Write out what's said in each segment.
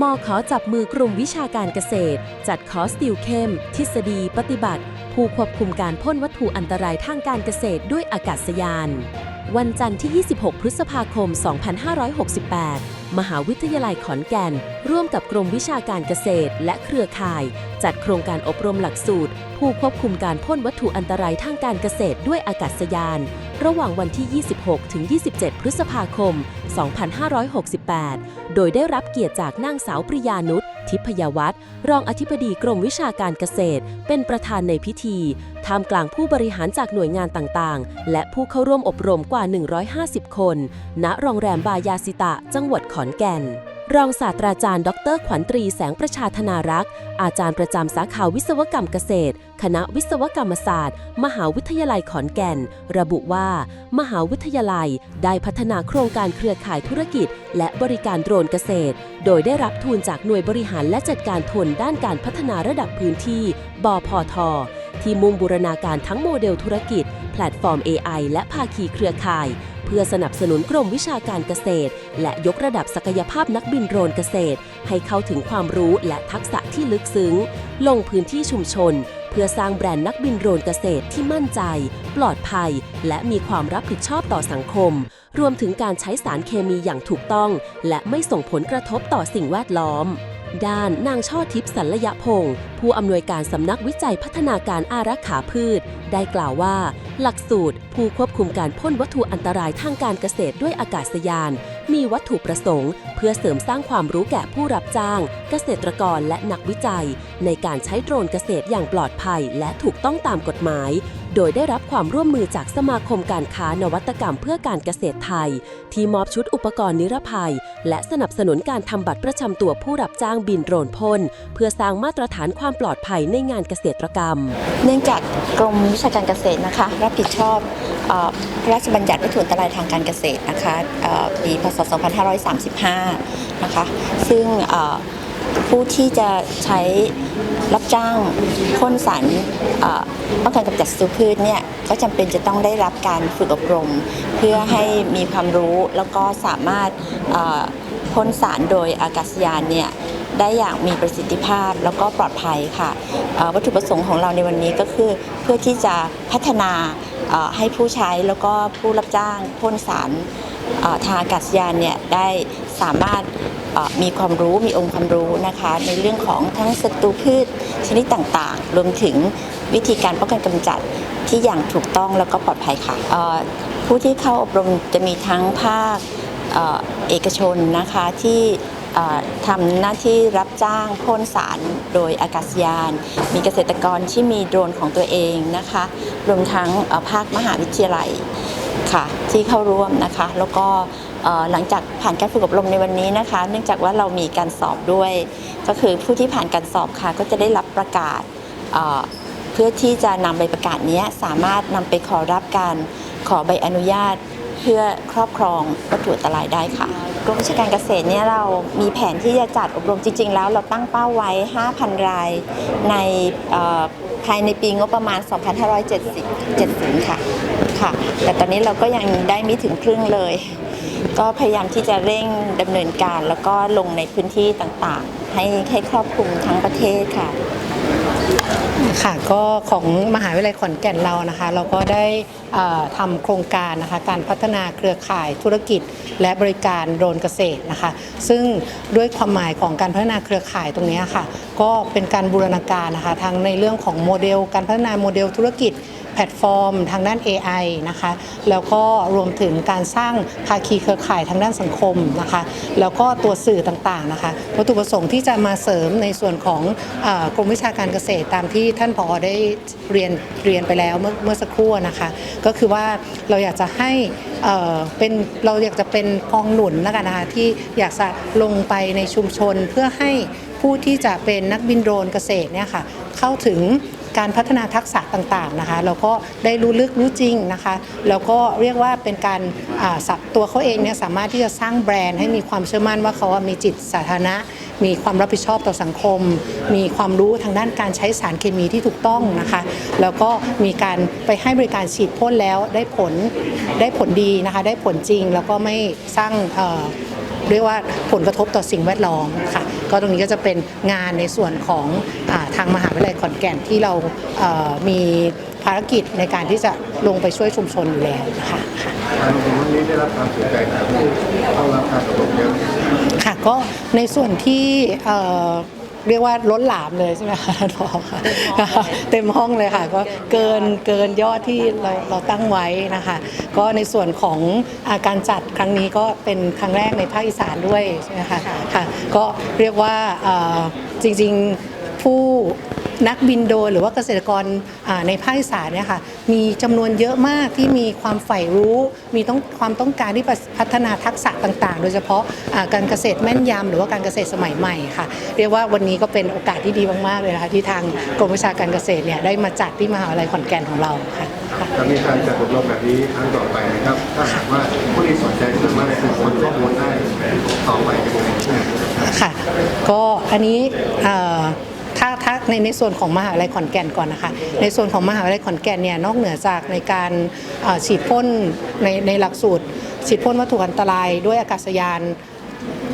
มอขอจับมือกลุ่มวิชาการเกษตร จัดคอร์สติวเข้ม ทฤษฎี ปฏิบัติ ผู้ควบคุมการพ่นวัตถุอันตรายทางการเกษตรด้วยอากาศยาน วันจันทร์ที่ 26 พฤษภาคม 2568 มหาวิทยาลัยขอนแก่น ร่วมกับกรมวิชาการเกษตร และเครือข่าย จัดโครงการอบรมหลักสูตร ผู้ควบคุมการพ่นวัตถุอันตรายทางการเกษตรด้วยอากาศยาน ระหว่างวันที่ 26 ถึง 27 พฤษภาคม 2568 โดยได้รับเกียรติจากนางสาวปริยานุชทิพยวัฒน์รองอธิบดีกรมวิชาการเกษตร เป็นประธานในพิธี ท่ามกลางผู้บริหารจากหน่วยงานต่างๆ และผู้เข้าร่วมอบรมกว่า 150 คน ณ โรงแรมบายาสิตะ จังหวัดขอนแก่น รองศาสตราจารย์ ดร ขวัญตรีแสงประชาธนารักษ์ อาจารย์ประจำสาขาวิศวกรรมเกษตร คณะวิศวกรรมศาสตร์ มหาวิทยาลัยขอนแก่น ระบุว่า มหาวิทยาลัยได้พัฒนาโครงการเครือข่ายธุรกิจ และบริการโดรนเกษตร โดยได้รับทุนจากหน่วยบริหารและจัดการทุนด้านการพัฒนาระดับพื้นที่ บพทที่มุ่งบูรณาการทั้งโมเดลธุรกิจ แพลตฟอร์ม AI และภาคีเครือข่าย เพื่อสนับสนุนกรมวิชาการเกษตร และยกระดับศักยภาพนักบินโดรนเกษตร ให้เข้าถึงความรู้และทักษะที่ลึกซึ้ง ลงพื้นที่ชุมชน เพื่อสร้างแบรนด์นักบินโดรนเกษตรที่มั่นใจ ปลอดภัย และมีความรับผิดชอบต่อสังคม รวมถึงการใช้สารเคมีอย่างถูกต้อง และไม่ส่งผลกระทบต่อสิ่งแวดล้อม ด้านนางช่อทิพย์สัลยพงศ์ผู้อำนวยการสำนักวิจัยพัฒนาการอารักขาพืช ได้กล่าวว่า หลักสูตร ผู้ควบคุมการพ่นวัตถุอันตรายทางการเกษตรด้วยอากาศยาน มีวัตถุประสงค์ เพื่อเสริมสร้างความรู้แก่ผู้รับจ้าง เกษตรกรและนักวิจัย ในการใช้โดรนเกษตรอย่างปลอดภัย และถูกต้องตามกฎหมาย โดยได้รับความร่วมมือจากสมาคมการค้านวัตกรรมเพื่อการเกษตรไทย ที่มอบชุดอุปกรณ์นิรภัย และสนับสนุนการทำบัตรประจำตัวผู้รับจ้างบินโดรนพ่นเพื่อสร้างมาตรฐานความปลอดภัยในงานเกษตรกรรม เนื่องจากกรมวิชาการเกษตรนะคะ รับผิดชอบพระราชบัญญัติวัตถุอันตรายทางการเกษตรนะคะปีพศ 2535 นะคะ ซึ่งเผู้ที่จะใช้รับจ้างพ่นสารอ่อป้องกันกำจัดศัตรูพืชเนี่ยก็จำเป็นจะต้องได้รับการฝึกอบรม เพื่อให้มีความรู้แล้วก็สามารถพ่นสารโดยอากาศยานเนี่ยได้อย่างมีประสิทธิภาพแล้วก็ปลอดภัยค่ะวัตถุประสงค์ของเราในวันนี้ก็คือเพื่อที่จะพัฒนาให้ผู้ใช้แล้วก็ผู้รับจ้างพ่นสารทางอากาศยานเนี่ยได้สามารถ มีความรู้มีองค์ความรู้นะคะ ในเรื่องของทั้งศัตรูพืชชนิดต่างๆ รวมถึงวิธีการป้องกันกำจัดที่อย่างถูกต้องแล้วก็ปลอดภัยค่ะผู้ที่เข้าอบรมจะมีทั้งภาคเอกชนนะคะที่ทำหน้าที่รับจ้างพ่นสารโดยอากาศยาน มีเกษตรกรที่มีโดรนของตัวเองนะคะ รวมทั้งภาคมหาวิทยาลัยค่ะที่เข้าร่วมนะคะ แล้วก็ หลังจากผ่านการฝึกอบรมในวันนี้นะคะ เนื่องจากว่าเรามีการสอบด้วย ก็คือผู้ที่ผ่านการสอบค่ะ ก็จะได้รับประกาศเพื่อที่จะนำใบประกาศนี้สามารถนำไปขอรับการขอใบอนุญาตเพื่อครอบครองวัตถุอันตรายได้ค่ะกรมวิชาการเกษตรเนี่ยเรามีแผนที่จะจัดอบรมจริง ๆ แล้วเราตั้งเป้าไว้ 5,000 รายในภายในปีงบประมาณ 2570 70ค่ะค่ะ แต่ตอนนี้เราก็ยังได้ไม่ถึงครึ่งเลย ก็พยายามที่จะเร่งดำเนินการ แล้วก็ลงในพื้นที่ต่างๆ ให้ให้ครอบคลุมทั้งประเทศค่ะค่ะก็ของมหาวิทยาลัยขอนแก่นเรานะคะ เราก็ได้ทำโครงการนะคะการพัฒนาเครือข่ายธุรกิจ และบริการโดรนเกษตรนะคะ ซึ่งด้วยความหมายของการพัฒนาเครือข่ายตรงนี้ค่ะ ก็เป็นการบูรณาการนะคะทั้งในเรื่องของโมเดล การพัฒนาโมเดลธุรกิจ พลตฟอร์ม ทางด้าน AI นะคะ แล้วก็รวมถึงการสร้างภาคีเครือข่ายทางด้านสังคมนะคะ แล้วก็ตัวสื่อต่างๆนะคะ วัตถุประสงค์ที่จะมาเสริมในส่วนของอกรมวิชาการเกษตรตามที่ท่านผอได้เรียนเรียนไปแล้วเมื่อเมื่อสักครู่นะคะ ก็คือว่าเราอยากจะให้เอ่อเป็นเราอยากจะเป็นกองหนุนแล้วกันนะคะที่อยากจะลงไปในชุมชนเพื่อให้ผู้ที่จะเป็นนักบินโดรนเกษตรเนี่ยค่ะเข้าถึง การพัฒนาทักษะต่างๆนะคะแล้วก็ได้รู้ลึกรู้จริงนะคะแล้วก็เรียกว่าเป็นการตัวเขาเองเนี่ยสามารถที่จะสร้างแบรนด์ให้มีความเชื่อมั่นว่าเขามีจิตสาธารณะ มีความรับผิดชอบต่อสังคม มีความรู้ทางด้านการใช้สารเคมีที่ถูกต้องนะคะแล้วก็มีการไปให้บริการฉีดพ่นแล้วได้ผลได้ผลดีนะคะได้ผลจริงแล้วก็ไม่สร้างเรียกว่าผลกระทบต่อสิ่งแวดล้อมค่ะ ก็ตรงนี้ก็จะเป็นงานในส่วนของอาทางมหาวิทยาลัยขอนแก่นที่เราเอ่อมีภารกิจในการที่จะลงไปช่วยชุมชนอยู่แล้วนะคะค่ะการลงทุนครั้งนี้ได้รับความสนใจจากผู้เข้ารับการอบรมเยอะค่ะก็ในส่วนที่ เอ่อเรียกว่าล้นหลามเลยใช่ไหมคะท่านผอค่ะเต็มห้องเลยค่ะ ก็เกินเกินยอดที่เราเราตั้งไว้นะคะ ก็ในส่วนของอาการจัดครั้งนี้ก็เป็นครั้งแรกในภาคอีสานด้วยใช่ไหมคะค่ะ ก็เรียกว่าเอ่อจริงๆผู้ นักบินโดนหรือว่าเกษตรกรในภาคอีสานเนี่ยค่ะมีจำนวนเยอะมากที่มีความใฝ่รู้ มีต้องความต้องการที่พัฒนาทักษะต่างๆ โดยเฉพาะการเกษตรแม่นยำหรือว่าการเกษตรสมัยใหม่ค่ะ เรียกว่าวันนี้ก็เป็นโอกาสที่ดีมากๆเลยนะคะที่ทางกรมวิชาการเกษตรเนี่ยได้มาจัดที่มหาวิทยาลัยขอนแก่นของเราค่ะจะมีการจัดอบรมแบบนี้ครั้งต่อไปนะครับถ้าหากว่าผู้ที่สนใจสามารถสืบค้นข้อมูลได้ต่อไปจะเป็นยังไงค่ะก็อันนี้ ถ้าในในส่วนของมหาวิทยาลัยขอนแก่นก่อนนะคะ ในส่วนของมหาวิทยาลัยขอนแก่นเนี่ยนอกเหนือจากในการฉีดพ่นในในหลักสูตร ฉีดพ่นวัตถุอันตรายด้วยอากาศยาน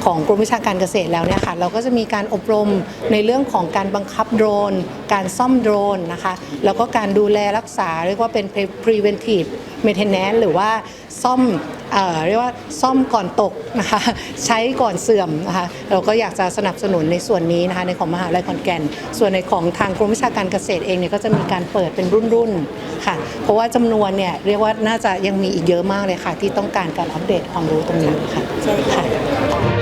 ของกรมวิชาการเกษตรแล้วเนี่ยค่ะเราก็จะมีการอบรมในเรื่องของการบังคับโดรน การซ่อมโดรนนะคะ แล้วก็การดูแลรักษาเรียกว่าเป็น preventive เมนเทนแนนซ์หรือว่าซ่อมเอ่อเรียกว่าซ่อมก่อนตกนะคะใช้ก่อนเสื่อมนะคะเราก็อยากจะสนับสนุนในส่วนนี้นะคะในของมหาวิทยาลัยขอนแก่น ส่วนในของทางกรมวิชาการเกษตรเองเนี่ยก็จะมีการเปิดเป็นรุ่นๆค่ะเพราะว่าจำนวนเนี่ยเรียกว่าน่าจะยังมีอีกเยอะมากเลยค่ะ ที่ต้องการการอัปเดตความรู้ตรงนี้ค่ะใช่ค่ะ